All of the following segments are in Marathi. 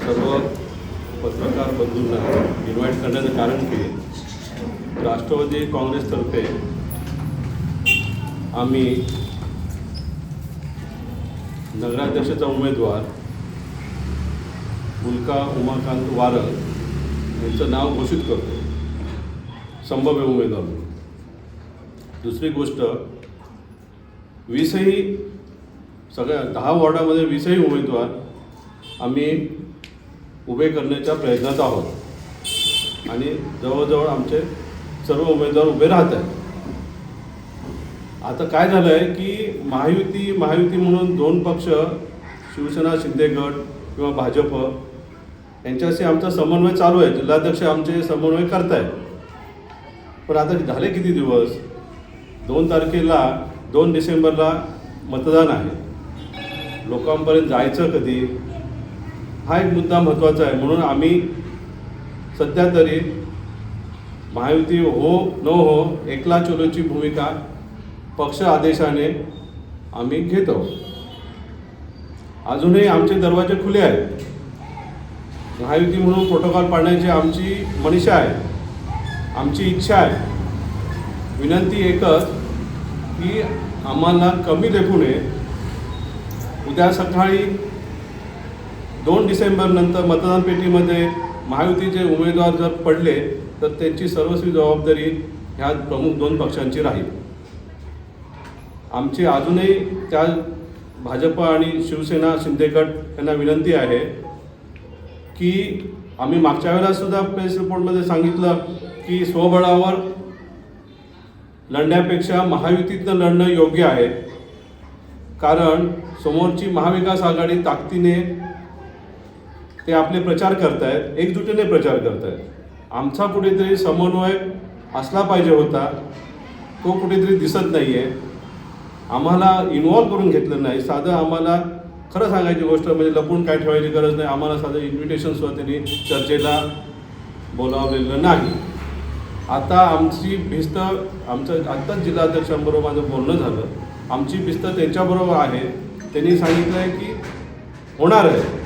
सर्व पत्रकार बंधूंना इन्व्हाइट करण्याचं कारण की राष्ट्रवादी काँग्रेसतर्फे आम्ही नगराध्यक्षाचा उमेदवार उल्का उमाकांत वारळ यांचं नाव घोषित करतो संभाव्य उमेदवार म्हणून. दुसरी गोष्ट वीसही सगळ्या दहा वॉर्डामध्ये वीसही उमेदवार आम्ही उभे करण्याच्या प्रयत्नात आहोत. आणि जवळजवळ आमचे सर्व उमेदवार उभे राहत आहेत. आता काय झालं आहे की महायुती महायुती म्हणून दोन पक्ष शिवसेना शिंदे गट किंवा भाजप यांच्याशी आमचा समन्वय चालू आहे. जिल्हाध्यक्ष आमचे समन्वय करतायत. पण आता झाले किती दिवस? दोन तारखेला दोन डिसेंबरला मतदान आहे. लोकांपर्यंत जायचं कधी? हा एक मुद्दा महत्त्वाचा आहे. म्हणून आम्ही सध्या तरी महायुती हो न हो एकला चोलोची भूमिका पक्ष आदेशाने आम्ही घेत आहोत. अजूनही आमचे दरवाजे खुले आहेत. महायुती म्हणून प्रोटोकॉल पाळण्याची आमची मनीषा आहे. आमची इच्छा आहे. विनंती एकच की आम्हाला कमी लेखू नये. उद्या सकाळी दोन डिसेंबरनंतर मतदान पेटीमध्ये महायुतीचे उमेदवार जर पडले तर त्यांची सर्वस्वी जबाबदारी ह्या प्रमुख दोन पक्षांची राहील. आमची अजूनही त्या भाजप आणि शिवसेना शिंदेगट यांना विनंती आहे की आम्ही मागच्या वेळेला सुद्धा प्रेस रिपोर्टमध्ये सांगितलं की स्वबळावर लढण्यापेक्षा महायुतीतनं लढणं योग्य आहे. कारण समोरची महाविकास आघाडी ताकदीने ते आपले प्रचार करतायत एकजुटीने प्रचार करतायत. आमचा कुठेतरी समन्वय असला पाहिजे होता तो कुठेतरी दिसत नाही आहे आम्हाला इन्व्हॉल्व करून घेतलं नाही. साधं आम्हाला खरं सांगायची गोष्ट म्हणजे लपून काय ठेवायची गरज नाही. आम्हाला साधं इन्व्हिटेशनसुद्धा त्यांनी चर्चेला बोलावलेलं नाही. आता आमची भिस्त आमचं आत्ताच जिल्हाध्यक्षांबरोबर माझं बोलणं झालं. आमची भिस्त त्यांच्याबरोबर आहे. त्यांनी सांगितलं आहे की होणार आहे.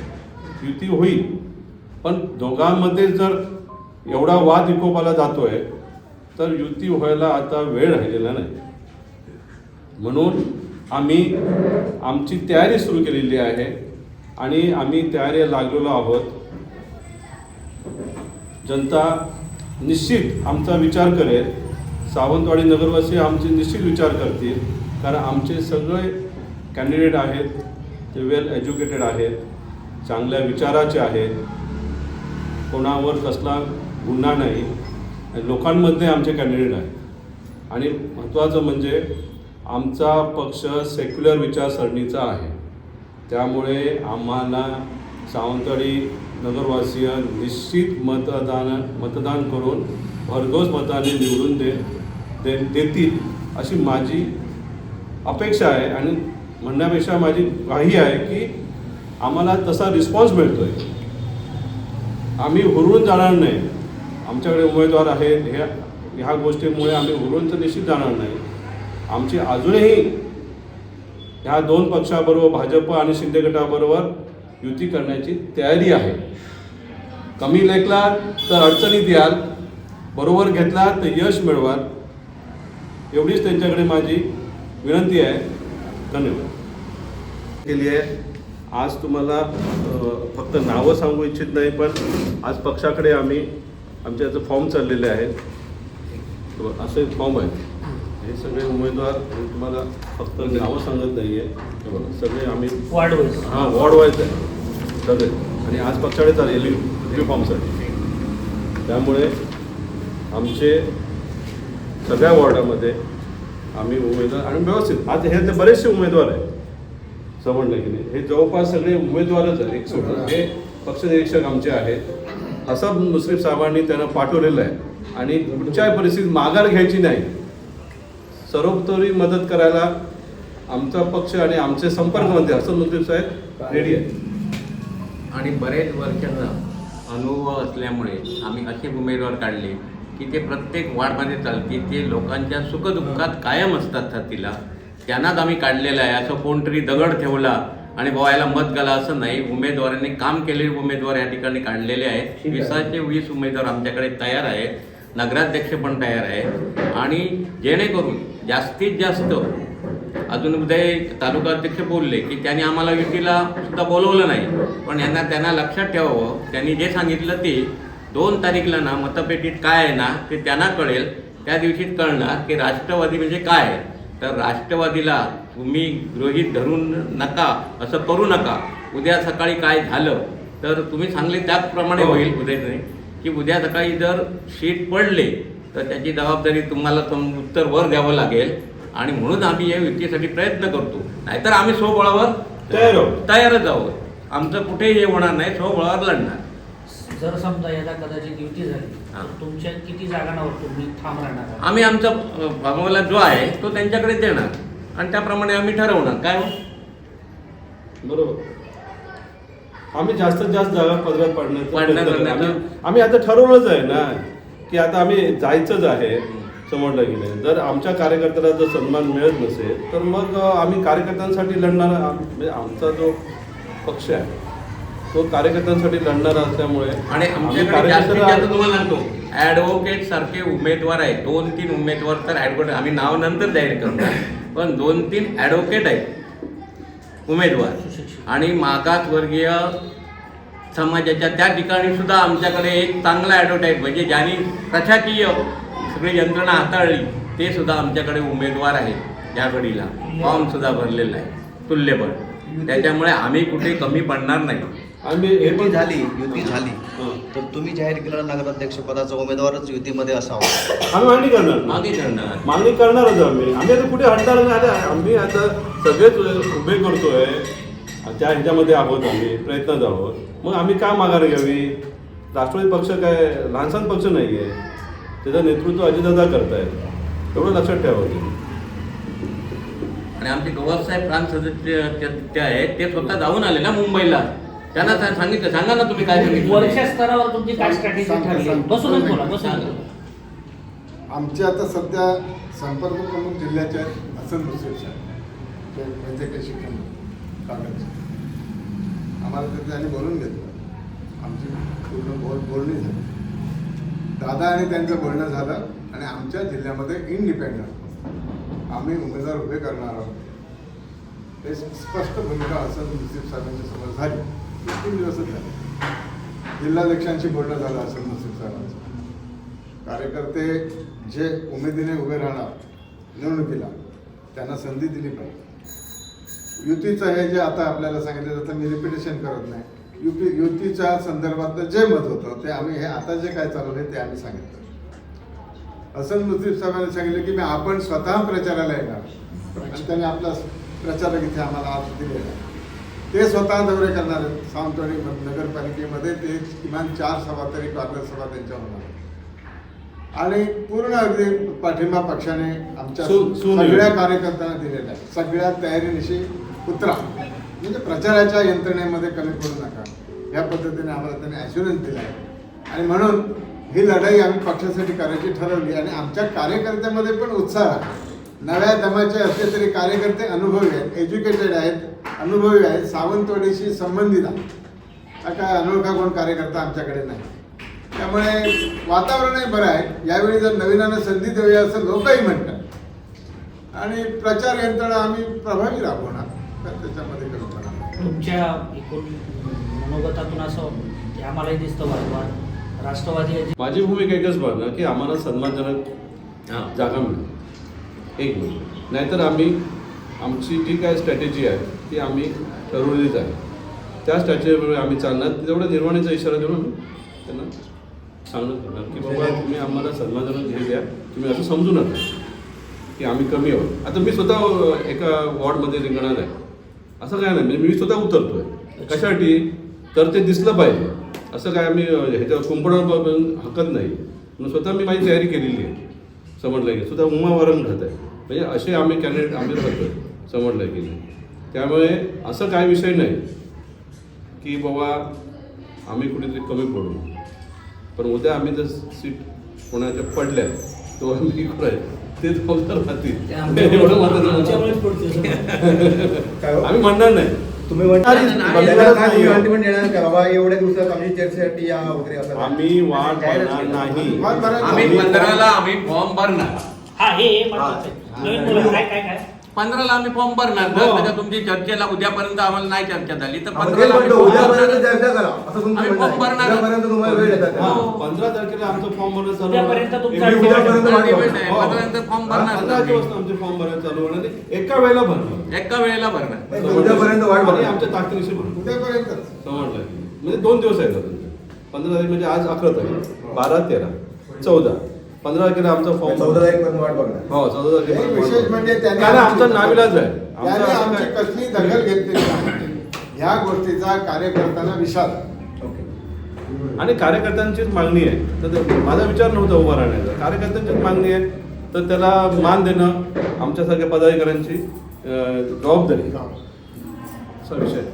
युती होईल. पण दोघांमध्ये जर एवढा वाद विकोपाला जातोय तर युती व्हायला आता वेळ राहिलेला नाही. म्हणून आम्ही आमची तयारी सुरू केलेली आहे आणि आम्ही तयारी लागलेलो आहोत. जनता निश्चित आमचा विचार करेल. सावंतवाडी नगरवासी आमचे निश्चित विचार करतील. कारण आमचे सगळे कॅन्डिडेट आहेत ते वेल एज्युकेटेड आहेत. चांगल्या विचाराचे आहेत. कोणावर कसला गुन्हा नाही. लोकांमध्ये आमचे कॅन्डिडेट आहेत. आणि महत्त्वाचं म्हणजे आमचा पक्ष सेक्युलर विचारसरणीचा आहे. त्यामुळे आम्हाला सावंतवाडी नगरवासीय निश्चित मतदान मतदान करून भरघोस मताने निवडून दे दे देतील अशी माझी अपेक्षा आहे. आणि म्हणण्यापेक्षा माझी काही आहे की आम्हाला तसा रिस्पॉन्स मिळतो आहे आम्ही हुरळून जाणार नाही. आमच्याकडे उमेदवार आहेत ह्या ह्या गोष्टीमुळे आम्ही हुरळून तर निश्चित जाणार नाही. आमची अजूनही ह्या दोन पक्षाबरोबर भाजप आणि शिंदे गटाबरोबर युती करण्याची तयारी आहे. कमी लेखला तर अडचणीत याल बरोबर घेतला तर यश मिळवाल. एवढीच त्यांच्याकडे माझी विनंती आहे. धन्यवाद. केली आहे. आज तुम्हाला फक्त नावं सांगू इच्छित नाही पण आज पक्षाकडे आम्ही आमच्या याचं फॉर्म चाललेले आहेत. असे फॉर्म आहेत. हे सगळे उमेदवार तुम्हाला फक्त नावं सांगत नाही आहे सगळे आम्ही वार्ड वाईज. हां वॉर्ड वाईज आहे. सगळे. आणि आज पक्षाकडे चालेल युनिफॉर्मसाठी त्यामुळे आमचे सगळ्या वॉर्डामध्ये आम्ही उमेदवार आणि व्यवस्थित आज हे ते बरेचसे उमेदवार आहेत समजलं की नाही. हे जवळपास सगळे उमेदवारच आहेत एक सोडून. हे पक्षनिरीक्षक आमचे आहेत. असं मुस्लिम साहेबांनी त्यांना पाठवलेलं आहे. आणि कुठच्याही परिस्थितीत माघार घ्यायची नाही. सर्वतोरी मदत करायला आमचा पक्ष आणि आमचे संपर्क मंत्री हसन मुस्लिम साहेब रेडी आहेत. आणि बरेच वर्षांना अनुभव असल्यामुळे आम्ही असे उमेदवार काढले की ते प्रत्येक वार्डमध्ये चालतील ते लोकांच्या सुखदुःखात कायम असतात तिला त्यांनाच आम्ही काढलेलं आहे. असं कोणतरी दगड ठेवला आणि बुवा याला मत घाला असं नाही. उमेदवारांनी काम केलेले उमेदवार या ठिकाणी काढलेले आहेत. विसाचे वीस उमेदवार आमच्याकडे तयार आहेत. नगराध्यक्ष पण तयार आहे आणि जेणेकरून जास्तीत जास्त अजून उद्या तालुका अध्यक्ष बोलले की त्यांनी आम्हाला युतीला सुद्धा बोलवलं नाही. पण यांना त्यांना लक्षात ठेवावं. त्यांनी जे सांगितलं ते दोन तारीखला ना मतपेटीत काय आहे ना ते त्यांना कळेल. त्या दिवशीच कळणार की राष्ट्रवादी म्हणजे काय आहे. तर राष्ट्रवादीला तुम्ही गृहीत धरून नका असं करू नका. उद्या सकाळी काय झालं तर तुम्ही सांगले त्याचप्रमाणे हो. होईल उद्या नाही की उद्या सकाळी जर शीट पडले तर त्याची जबाबदारी तुम्हाला तुम उत्तर वर द्यावं लागेल. आणि म्हणून आम्ही या युतीसाठी प्रयत्न करतो. नाहीतर आम्ही स्वबळावर तयार तयारच आहोत. आम्चं कुठेही हे होणार नाही स्वबळावर लढणार. जर समजा यदा कदाचित युती झाली. तर तुमच्या किती जागांवर तुम्ही ठाम राहणार आहात? आम्ही आमचा अ, जो आहे तो त्यांच्याकडे देणार आणि त्याप्रमाणे आम्ही ठरवणार काय हो बरोबर आम्ही जास्तीत जास्त जागा पदरात पाडण्याचा पाडण्याचा प्रयत्न करतो. प्रयत्न. आम्ही आम्ही आता ठरवलंच आहे ना की आता आम्ही जायचंच आहे समजलं की नाही जर आमच्या कार्यकर्त्याला जर सन्मान मिळत नसेल तर मग अं, आम्ही कार्यकर्त्यांसाठी लढणार आम- म्हणजे आमचा जो पक्ष आहे तो कार्यकर्त्यांसाठी लढणार असल्यामुळे आणि आमच्याकडे जास्तीत जास्त तुम्हाला सांगतो ऍडव्होकेट सारखे उमेदवार आहेत. दोन तीन उमेदवार तर ऍडव्होकेट आम्ही नाव नंतर जाहीर करणार. पण दोन तीन ऍडव्होकेट आहेत. उमेदवार. आणि मागासवर्गीय समाजाच्या त्या ठिकाणी सुद्धा आमच्याकडे एक चांगला ॲडव्हर्टाईज म्हणजे ज्यांनी प्रशाकीय सगळी यंत्रणा हाताळली ते सुद्धा आमच्याकडे उमेदवार आहेत. या घडीला. फॉर्म सुद्धा भरलेला आहे. तुल्यबळ. त्याच्यामुळे आम्ही कुठे कमी पडणार नाही. आम्ही हे युती पण झाली युती झाली. तर तुम्ही जाहीर केलेला नगराध्यक्ष पदाचा उमेदवारच युतीमध्ये असावा. आम्ही मागणी करणार. ना. मागे करणार. मागणी करणारच आम्ही. आम्ही आता कुठे हटणार नाही. आता आम्ही आता सगळेच उभे करतोय. त्या ह्याच्यामध्ये आहोत आम्ही. प्रयत्नात आहोत. मग आम्ही का माघार घ्यावी? राष्ट्रवादी पक्ष काय लहानसान पक्ष नाही आहे त्याचं नेतृत्व अजितदादा करतायत. एवढं लक्षात ठेवावं तुम्ही. आणि आमचे गवास साहेब प्रांत सदस्य ते- ते आहेत. ते स्वतः जाऊन आले ना मुंबईला. त्यांना सांगितलं. सांगा ना तुम्ही काय सांगितलं. वरच्या स्तरावर तुमची काय स्ट्रॅटेजी ठरली. बसूनच बोला बसून सांगा. बोला. आमचे आता सध्या संपर्क प्रमुख जिल्ह्याचे आहेत हसन मुश्रीफ साहेब. ते वैद्यकीय शिक्षण कागदचे आम्हाला ते त्यांनी बोलून घेतलं. आमची पूर्ण बोल बोलणी झाली. दादा आणि त्यांचं बोलणं झालं आणि आमच्या जिल्ह्यामध्ये इंडिपेंडंट आम्ही उमेदवार उभे करणार आहोत. हे स्पष्ट भूमिका हसन मुश्रीफ साहेबांच्या समोर झाली. तीन दिवसच झाले जिल्हाध्यक्षांशी बोलणं झालं हसन नसेल साहेबांचं. कार्यकर्ते जे उमेदीने उभे राहणार निवडणुकीला त्यांना संधी दिली पाहिजे. युतीचं हे जे आता आपल्याला सांगितलं जातं मी रिपिटेशन करत नाही. युपी युतीच्या संदर्भातलं जे मत होतं ते आम्ही हे आता जे काय चालू आहे ते आम्ही सांगितलं. हसन मुस्लिम साहेबांनी सांगितलं की मी आपण स्वतः प्रचाराला येणार. आणि त्यांनी आपला प्रचारक इथे आम्हाला आज दिलेला ते स्वतः दौरे करणार आहेत सावंतवाडी नगरपालिकेमध्ये ते किमान चार सभा तरी कॉर्नर सभा त्यांच्या होणार. आणि पूर्ण अगदी पाठिंबा पक्षाने आमच्या. सगळ्या कार्यकर्त्यांना दिलेला आहे सगळ्या तयारीनिशी उतरा. म्हणजे प्रचाराच्या यंत्रणेमध्ये कमी पडू नका. या पद्धतीने आम्हाला त्यांनी ॲश्युरन्स दिला आहे. आणि म्हणून ही लढाई आम्ही पक्षासाठी करायची ठरवली आणि आमच्या कार्यकर्त्यामध्ये पण उत्साह आहे. नव्या दमाचे असले तरी कार्यकर्ते अनुभवी आहेत एज्युकेटेड आहेत अनुभवी आहेत सावंतवाडीशी संबंधित आहेत. हा काय अनोळखा कोण कार्यकर्ता आमच्याकडे नाही. त्यामुळे वातावरणही बरं आहे. यावेळी जर नवीनानं संधी देऊया असं लोकही म्हणतात. आणि प्रचार यंत्रणा आम्ही प्रभावी राबवणार. तर त्याच्यामध्ये नाही. तुमच्या एकूण मनोगतातून असं की आम्हालाही दिसतं वारंवार राष्ट्रवादी माझी भूमिका एकच बघणं की आम्हाला सन्मानजनक. जागा मिळेल. एक मिनिट नाहीतर आम्ही आमची जी काय स्ट्रॅटेजी आहे ती आम्ही ठरवलीच आहे. त्या स्ट्रॅटेजीमुळे आम्ही चालणार. तेवढा निर्वाणीचा इशारा देऊन आम्ही त्यांना सांगणं करणार. की बाबा तुम्ही आम्हाला सन्मानजनक हे द्या. तुम्ही असं समजू नका की आम्ही कमी आहोत. आता मी स्वतः एका वॉर्डमध्ये रिंगणात आहे. असं काय नाही. म्हणजे मी स्वतः उतरतोय. कशासाठी? तर ते दिसलं पाहिजे. असं काय आम्ही ह्याच्या कुंपणावर पण हकत नाही. म्हणून स्वतः मी माझी तयारी केलेली आहे. समजलं की स्वतः उमावरण राहत आहे. म्हणजे असे आम्ही कॅन्डिडेट आम्ही राहतोय समजलं की नाही. त्यामुळे असं काय विषय नाही की बाबा आम्ही कुठेतरी कमी पडू. पण उद्या आम्ही जर सीट कोणाच्या पडल्या तो आम्ही काय ते राहतील. एवढं. आम्ही म्हणणार नाही. तुम्ही आम्ही वाट पाहणार नाही. आम्ही पंधराला आम्ही फॉर्म भरणार. हा हे महत्वाचं आहे. नवीन बोला काय काय काय? पंधराला आम्ही फॉर्म भरणार जर हो. त्याच्या तुमची चर्चेला उद्यापर्यंत आम्हाला नाही चर्चा झाली तर पंधराला आम्ही form उद्यापर्यंत भरणार. चर्चा करा असं तुमचं आम्ही म्हणणं form आहे. भरणार. उद्यापर्यंत तुम्हाला वेळ देतात हा, का? पंधरा तारखेला आमचं फॉर्म भरणं चालू उद्यापर्यंत होणार. तुमचा एक उद्यापर्यंत दिवस- वाट Ultimate आहे. हो. पंधरानंतर फॉर्म भरणार पंधरा. दिवस आमचे फॉर्म भरायला चालू होणार एका वेळेला भरणार एका वेळेला भरणार नाही, उद्यापर्यंत वाट आणि बघा. आमच्या भरणार समजलं म्हणजे दोन दिवस आहेत पंधरा तारीख म्हणजे आज अकरा तारीख बारा तेरा चौदा पंधरा तारखेला आमचा फॉर्म चौदा तारीखपर्यंत वाट बघणार. हो चौदा तारखेला विशेष म्हणजे त्याने कारण आमचा नाविलाज आहे. आमचं त्याने असं आमची काय- कसली दखल घेतलेली नाही ह्या गोष्टीचा कार्यकर्त्यांना विषाद ओके. आणि कार्यकर्त्यांचीच मागणी आहे. तर ते- माझा विचार नव्हता उभा राहण्याचा. कार्यकर्त्यांचीच मागणी आहे. तर त्याला मान देणं आमच्यासारख्या पदाधिकाऱ्यांची अं, जबाबदारी असा विषय आहे.